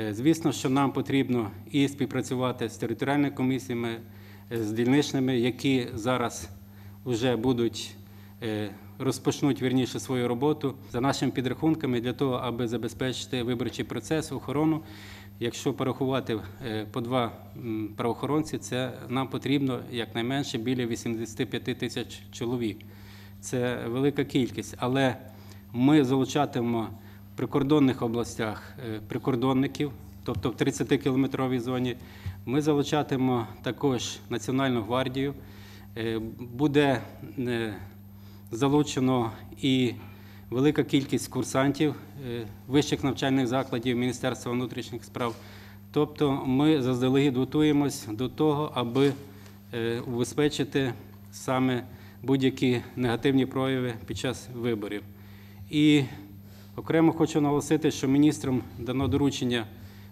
Е, Звісно, що нам потрібно і співпрацювати з територіальними комісіями, е, з дільничними, які зараз вже будуть е, розпочнуть вірніше свою роботу за нашими підрахунками для того, аби забезпечити виборчий процес, охорону. Якщо порахувати по два правоохоронці, це нам потрібно якнайменше біля 85 тисяч чоловік. Це велика кількість, але ми залучатимемо прикордонних областях е, прикордонників, тобто в 30-кілометровій зоні. Ми залучатимемо також Національну гвардію. Е, Буде е, залучено і велика кількість курсантів вищих навчальних закладів Міністерства внутрішніх справ. Тобто ми заздалегідь готуємось до того, аби убезпечити саме будь-які негативні прояви під час виборів. І окремо хочу наголосити, що міністрам дано доручення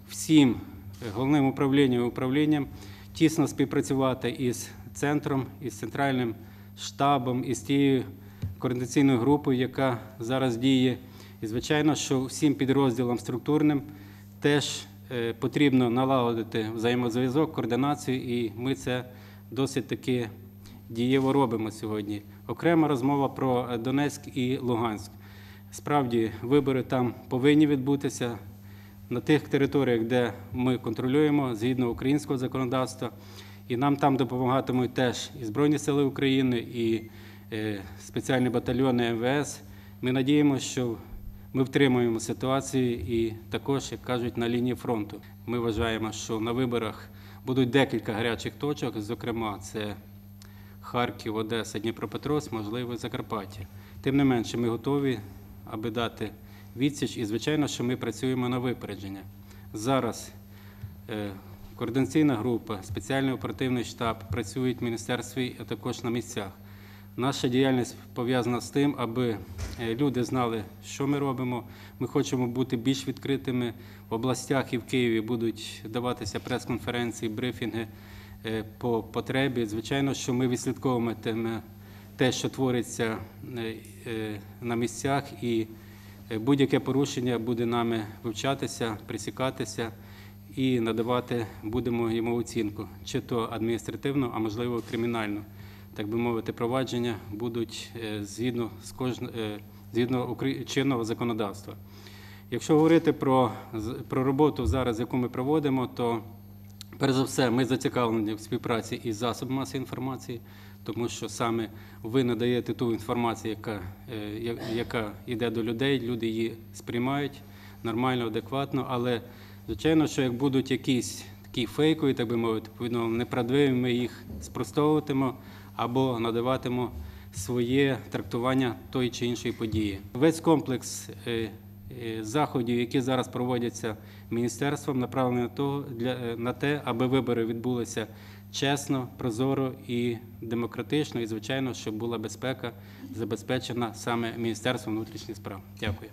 всім е, головним управлінням і управлінням тісно співпрацювати із центром, із центральним штабом, із тією координаційною групою, яка зараз діє. І, звичайно, що всім підрозділам структурним теж е, потрібно налагодити взаємозв'язок, координацію, і ми це досить таки дієво робимо сьогодні. Окрема розмова про Донецьк і Луганськ. Справді, вибори там повинні відбутися на тих територіях, де ми контролюємо згідно українського законодавства. І нам там допомагатимуть теж і Збройні Сили України, і е, спеціальні батальйони МВС. Ми надіємося, що ми втримуємо ситуацію і також, як кажуть, на лінії фронту. Ми вважаємо, що на виборах будуть декілька гарячих точок, зокрема, це Харків, Одеса, Дніпропетровськ, можливо, Закарпаття. Тим не менше, ми готові, аби дати відсіч, і звичайно, що ми працюємо на випередження. Зараз е, координаційна група, спеціальний оперативний штаб працюють в міністерстві, а також на місцях. Наша діяльність пов'язана з тим, аби е, люди знали, що ми робимо. Ми хочемо бути більш відкритими. В областях і в Києві будуть даватися прес-конференції, брифінги е, по потребі. Звичайно, що ми відслідковуємо теми- те, що твориться е, е, на місцях, і е, будь-яке порушення буде нами вивчатися, присікатися і надавати будемо йому оцінку, чи то адміністративну, а можливо кримінальну. Так би мовити, провадження будуть згідно з кожн... е, згідно чинного законодавства. Якщо говорити про, про роботу зараз, яку ми проводимо, то перш за все ми зацікавлені в співпраці із засобами масової інформації, тому що саме ви надаєте ту інформацію, яка, е, яка йде до людей, люди її сприймають нормально, адекватно, але звичайно, що як будуть якісь такі фейкові, так би мовити, відповідно, неправдиві, ми їх спростовуватимо або надаватимо своє трактування тої чи іншої події. Весь комплекс е, заходів, які зараз проводяться міністерством, направлені на того для е, на те, аби вибори відбулися чесно, прозоро і демократично, і звичайно, щоб була безпека забезпечена саме Міністерством внутрішніх справ. Дякую.